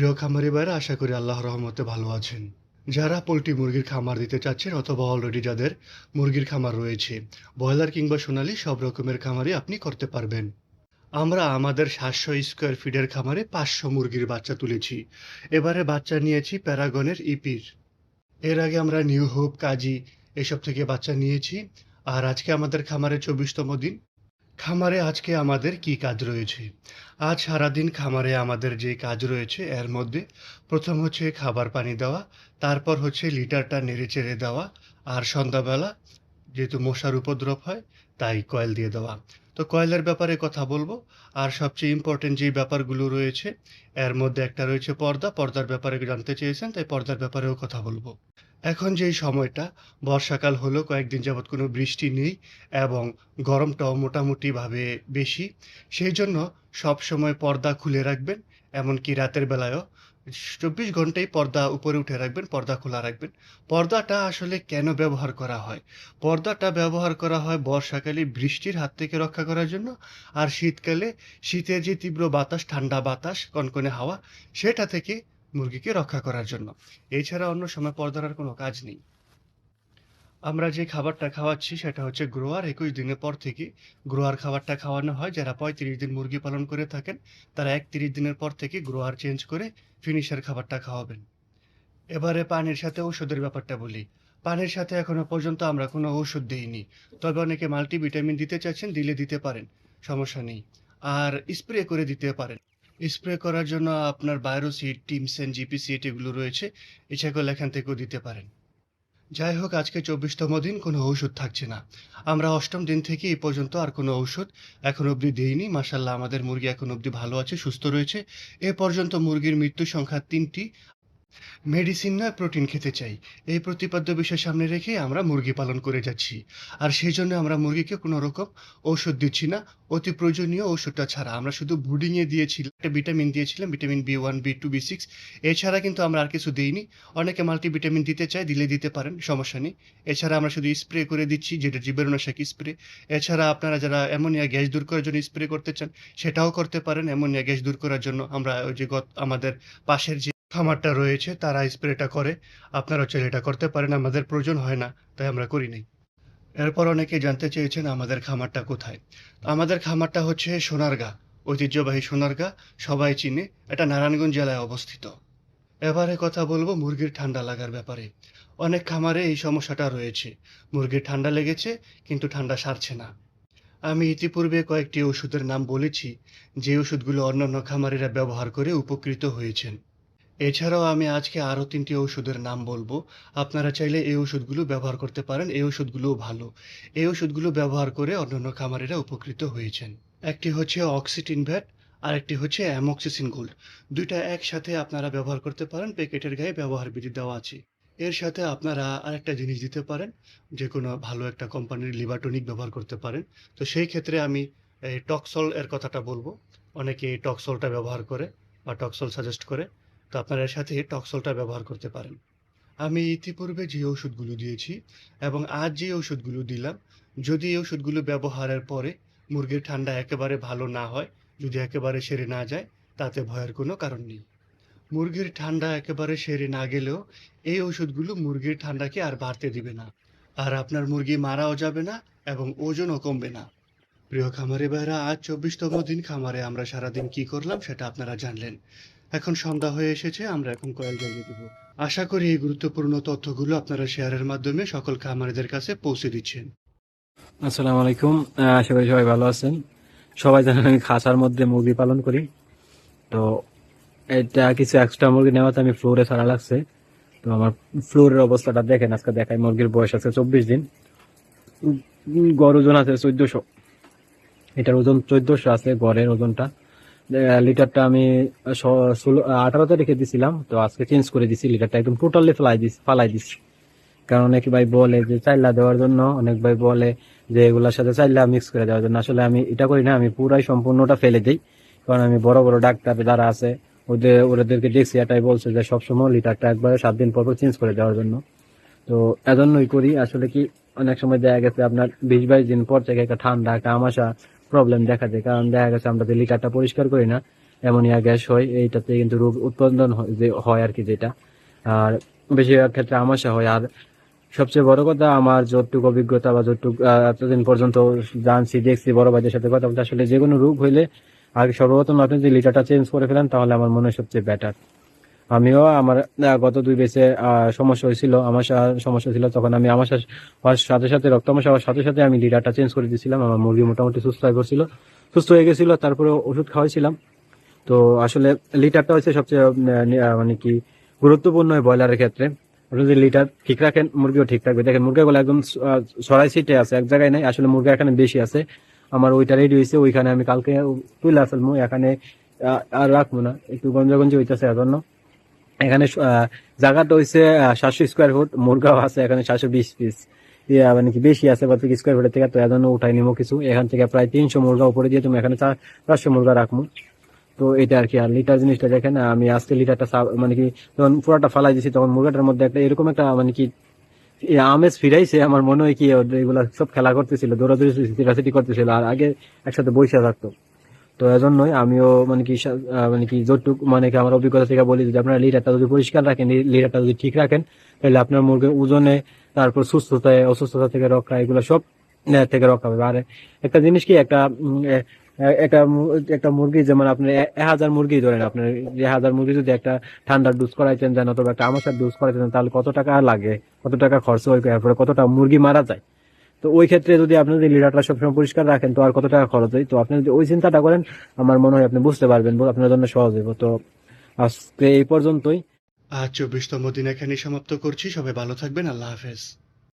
প্রিয় খামারি ভাইরা আশা করি আল্লাহর রহমতে ভালো আছেন। যারা পোলট্রি মুরগির খামার দিতে চাচ্ছেন অথবা অলরেডি যাদের মুরগির খামার রয়েছে, ব্রয়লার কিংবা সোনালি সব রকমের খামারই আপনি করতে পারবেন। আমরা আমাদের সাতশো স্কোয়ার ফিটের খামারে পাঁচশো মুরগির বাচ্চা তুলেছি। এবারে বাচ্চা নিয়েছি প্যারাগনের ইপির। এর আগে আমরা নিউ হোপ, কাজী এসব থেকে বাচ্চা নিয়েছি। আর আজকে আমাদের খামারে চব্বিশতম দিন। খামারে আজকে আমাদের কি কাজ রয়েছে? আজ সারাদিন খামারে আমাদের যে কাজ রয়েছে, এর মধ্যে প্রথম হচ্ছে খাবার পানি দেওয়া, তারপর হচ্ছে লিটারটা নেড়ে চেড়ে দেওয়া, আর সন্ধ্যাবেলা যেহেতু মশার উপদ্রব হয়, তাই কয়েল দিয়ে দেওয়া। তো কয়েলের ব্যাপারে কথা বলব, আর সবচেয়ে ইম্পর্টেন্ট যে ব্যাপারগুলো রয়েছে, এর মধ্যে একটা রয়েছে পর্দা, পর্দার ব্যাপারে জানতে চেয়েছেন, তাই পর্দার ব্যাপারেও কথা বলব। এখন যেই সময়টা, বর্ষাকাল হলো, কয়েকদিন যাবৎ কোনো বৃষ্টি নেই এবং গরমটাও মোটামুটিভাবে বেশি। সেই জন্য সব সময় পর্দা খুলে রাখবেন, এমনকি রাতের বেলায়ও। চব্বিশ ঘন্টাই পর্দা উপরে উঠে রাখবেন, পর্দা খোলা রাখবেন। পর্দাটা আসলে কেন ব্যবহার করা হয়? পর্দাটা ব্যবহার করা হয় বর্ষাকালে বৃষ্টির হাত থেকে রক্ষা করার জন্য, আর শীতকালে শীতের যে তীব্র বাতাস, ঠান্ডা বাতাস, কনকনে হাওয়া, সেটা থেকে মুরগিকে রক্ষা করার জন্য। এছাড়া অন্য সময় পর্দার কোনো কাজ নেই। আমরা যে খাবারটা খাওয়াচ্ছি সেটা হচ্ছে গ্রোয়ার। একুশ দিনের পর থেকে গ্রোয়ার খাবারটা খাওয়ানো হয়। যারা পঁয়ত্রিশ দিন মুরগি পালন করে থাকেন, তারা একত্রিশ দিনের পর থেকে গ্রোয়ার চেঞ্জ করে ফিনিশার খাবারটা খাওয়াবেন। এবারে পানির সাথে ওষুধের ব্যাপারটা বলি। পানির সাথে এখনও পর্যন্ত আমরা কোনো ওষুধ দিইনি। তবে অনেকে মাল্টিভিটামিন দিতে চাচ্ছেন দিলে দিতে পারেন। সমস্যা নেই। আর স্প্রে করে দিতে পারেন। স্প্রে করার জন্য আপনার বায়োসিড টিমসেন জিপিসিএট এগুলো রয়েছে। এছাড়াও এখান থেকেও দিতে পারেন। যাই হোক, আজকে চব্বিশতম দিন, কোনো ঔষধ থাকছে না। আমরা অষ্টম দিন থেকে এই পর্যন্ত আর কোনো ঔষধ এখন অবধি দিইনি। মাসাল্লাহ আমাদের মুরগি এখন অবধি ভালো আছে, সুস্থ রয়েছে। এ পর্যন্ত মুরগির মৃত্যু সংখ্যা তিনটি। মেডিসিন নয়, প্রোটিন খেতে চাই। এই প্রতিপাদ্য বিষয় সামনে রেখে আমরা মুরগি পালন করে যাচ্ছি। আর সেই জন্য আমরা মুরগিকে কোনো রকম ঔষধ দিচ্ছি না। অতি প্রয়োজনীয় ওষুধটা ছাড়া। আমরা শুধু ব্রুডিংয়ে দিয়েছিলাম একটা ভিটামিন দিয়েছিলাম, vitamin B one, B two, B six. এছাড়া কিন্তু আমরা আর কিছু দিইনি। অনেকে মাল্টিভিটামিন দিতে চায়, দিলে দিতে পারেন, সমস্যা নেই। এছাড়া আমরা শুধু স্প্রে করে দিচ্ছি, যেটা জীবাণুনাশক স্প্রে। এছাড়া আপনারা যারা অ্যামোনিয়া গ্যাস দূর করার জন্য স্প্রে করতে চান, সেটাও করতে পারেন। অ্যামোনিয়া গ্যাস দূর করার জন্য আমরা ওই যে গত, আমাদের পাশের যে খামারটা রয়েছে, তারা স্প্রেটা করে। আপনারা চাইলে এটা করতে পারেন, আমাদের প্রয়োজন হয় না, তাই আমরা করি নাই। এরপর অনেকে জানতে চেয়েছেন আমাদের খামারটা কোথায়। আমাদের খামারটা হচ্ছে সোনারগাঁ, ঐতিহ্যবাহী সোনারগাঁ, সবাই চিনে, এটা নারায়ণগঞ্জ জেলায় অবস্থিত। এবারে কথা বলব মুরগির ঠান্ডা লাগার ব্যাপারে। অনেক খামারে এই সমস্যাটা রয়েছে। মুরগির ঠান্ডা লেগেছে, কিন্তু ঠান্ডা সারছে না। আমি ইতিপূর্বে কয়েকটি ওষুধের নাম বলেছি, যে ওষুধগুলো অন্যান্য খামারিরা ব্যবহার করে উপকৃত হয়েছেন। এছাড়াও আমি আজকে আরও তিনটি ওষুধের নাম বলব। আপনারা চাইলে এই ওষুধগুলো ব্যবহার করতে পারেন, এই ওষুধগুলোও ভালো। এই ওষুধগুলো ব্যবহার করে অন্যান্য খামারিরা উপকৃত হয়েছেন। একটি হচ্ছে অক্সিটিন ভ্যাট আর একটি হচ্ছে অ্যামক্সিসিন গোল্ড। দুইটা একসাথে আপনারা ব্যবহার করতে পারেন, প্যাকেটের গায়ে ব্যবহার বিধি দেওয়া আছে। এর সাথে আপনারা আরেকটা জিনিস দিতে পারেন, যে কোনো ভালো একটা কোম্পানির লিভারটনিক ব্যবহার করতে পারেন। তো সেই ক্ষেত্রে আমি এই টক্সল এর কথাটা বলব। অনেকে এই টক্সলটা ব্যবহার করে বা টক্সল সাজেস্ট করে। তো আপনারা এর সাথে টক্সলটা ব্যবহার করতে পারেন। আমি ইতিপূর্বে যে ওষুধগুলো দিয়েছি এবং আজ যে ওষুধগুলো দিলাম, যদি এই ওষুধগুলো ব্যবহারের পরে মুরগির ঠান্ডা একেবারে ভালো না হয়, যদি একেবারে সেরে না যায়, তাতে ভয়ের কোনো কারণ নেই। মুরগির ঠান্ডা একেবারে সেরে না গেলেও এই ওষুধগুলো মুরগির ঠান্ডাকে আর বাড়তে দিবে না। আর আপনার মুরগি মারাও যাবে না এবং ওজনও কমবে না। প্রিয় খামারে ভাইরা আজ চব্বিশতম দিন খামারে আমরা সারাদিন কি করলাম সেটা আপনারা জানলেন। এখন সন্ধ্যা হয়ে এসেছে, আমরা এখন কয়েল জ্বালিয়ে দেব। আশা করি এই গুরুত্বপূর্ণ তথ্যগুলো আপনারা শেয়ারের মাধ্যমে সকল খামারিদের কাছে পৌঁছে দিচ্ছেন। আসসালামু আলাইকুম। আশা করি সবাই ভালো আছেন। সবাই জানেন আমি খাঁচার মধ্যে মুরগি পালন করি। তো এটা কিছু এক্সট্রা মুরগি নেওয়াতে আমি ফ্লোরে ছাড়া লাগছে। তো আমার ফ্লোরের অবস্থাটা দেখেন, আজকে দেখাই। মুরগির বয়স আছে চব্বিশ দিন। গড় ওজন আছে চোদ্দশো। এটার ওজন চোদ্দশো আছে গড়ের ওজনটা। লিটারটা আমি ষোলো আঠারো তারিখে দিছিলাম, তো আজকে চেঞ্জ করে দিছি লিটারটা একদম টোটালি ফেলাই দিছি, ফালাই দিছি। কারণ অনেক ভাই বলে যে চাইলা দেওয়ার জন্য, অনেক ভাই বলে যে এগুলোর সাথে চাইলা মিক্স করে দেওয়ার জন্য। আসলে আমি এটা করি না, আমি পুরাই সম্পূর্ণটা ফেলে দিই। কারণ আমি বড় বড় ডাক্তার যারা আছে, ওদের, ওদেরকে দেখছি, এটাই বলছে যে সবসময় লিটারটা একবারে সাত দিন পর চেঞ্জ করে দেওয়ার জন্য। তো এজন্যই করি, আসলে কি অনেক সময় দেখা গেছে আপনার বিশ বাইশ দিন পর থেকে একটা ঠান্ডা, একটা আমাশা প্রবলেম দেখা যায়। কারণ দেখা গেছে আমরা যে লিটারটা পরিষ্কার করি না অ্যামোনিয়া গ্যাস হয়, এইটাতে কিন্তু রোগ উৎপাদন হয়- আর কি যেটা। আর বেশিরভাগ ক্ষেত্রে আমাশা হয়। আর সবচেয়ে বড় কথা, আমার যতটুকু অভিজ্ঞতা বা যতটুকু এতদিন পর্যন্ত জানছি, দেখছি বড় ভাইদের সাথে কথা বলতে, আসলে যে কোনো রোগ হইলে আগে সর্বপ্রথম আপনি যদি লিটারটা চেঞ্জ করে ফেলেন, তাহলে আমার মনে হয় সবচেয়ে বেটার আমিও আমার গত দুই বেসে সমস্যা হয়েছিল, আমার সমস্যা ছিল, তখন আমি আমার হওয়ার সাথে সাথে রক্ত আমাশা হওয়ার সাথে সাথে আমি লিডারটা চেঞ্জ করে দিয়েছিলাম, আমার মুরগি মোটামুটি সুস্থ হয়ে পড়ছিল সুস্থ হয়ে গেছিল তারপরে ওষুধ খাওয়াইছিলাম। তো আসলে লিটারটা হচ্ছে সবচেয়ে মানে কি, গুরুত্বপূর্ণ ব্রয়লারের ক্ষেত্রে। যদি লিটার ঠিক রাখেন, মুরগিও ঠিক থাকবে। দেখেন মুরগিগুলো একদম ছড়াই সিটে আছে, এক জায়গায় নাই, আসলে মুরগি এখানে বেশি আছে। আমার ওইটা রেডি হয়েছে, ওইখানে আমি কালকে তুলে আসলাম এখানে আর রাখব না, একটু গঞ্জাগঞ্জি হইতেছে এজন্য। এখানে জায়গাটা হইছে সাতশো স্কোয়ার ফুট মুরগাও আছে এখানে সাতশো বিশ পিস মানে কি বেশি আছে বা স্কোয়ার ফুটের থেকে তো এজন্য উঠাই নিবো কিছু। এখান থেকে প্রায় তিনশো মুরগা উপরে দিয়ে তুমি এখানে চার- চারশো মুরগা রাখব তো এটা আর কি, আর লিটার জিনিসটা দেখেন আমি আজকে লিটারটা মানে কি যখন পুরোটা ফালাই দিছি, তখন মুরগাটার মধ্যে একটা এরকম একটা মানে কি আমেজ ফিরাইছে। আমার মনে হয় কি এগুলা সব খেলা করতেছিল, দৌড়াদৌড়ি করতেছিল, আর আগে একসাথে বসে থাকতো। তো এজন্যই আমিও মানে কি মানে কি যতটুক মানে কি আমার অভিজ্ঞতা থেকে বলি, যদি আপনারা লিডারটা যদি পরিষ্কার রাখেন লিডারটা যদি ঠিক রাখেন, তাহলে আপনার মুরগির ওজনে, তারপর সুস্থতায়, অসুস্থতা থেকে রক্ষা, এগুলো সব থেকে রক্ষা পাবে। আর একটা জিনিস কি, একটা একটা একটা মুরগি, যেমন আপনি এক হাজার মুরগি ধরেন আপনার যে হাজার মুরগি যদি একটা ঠান্ডার ডোজ করাইতেন যান অথবা একটা আমাশার ডোজ করাইতেন, তাহলে কত টাকা লাগে, কত টাকা খরচ হয়, এরপরে কতটা মুরগি মারা যায়? তো ওই ক্ষেত্রে যদি আপনি যদি লিডারটা সবসময় পরিষ্কার রাখেন, তো আর কত টাকা খরচ হয়? তো আপনি যদি ওই চিন্তাটা করেন, আমার মনে হয় আপনি বুঝতে পারবেন আপনার জন্য সহজ হইব। তো আজকে এই পর্যন্তই। আজ চব্বিশতম দিন এখানে সমাপ্ত করছি। সবাই ভালো থাকবেন। আল্লাহ হাফেজ।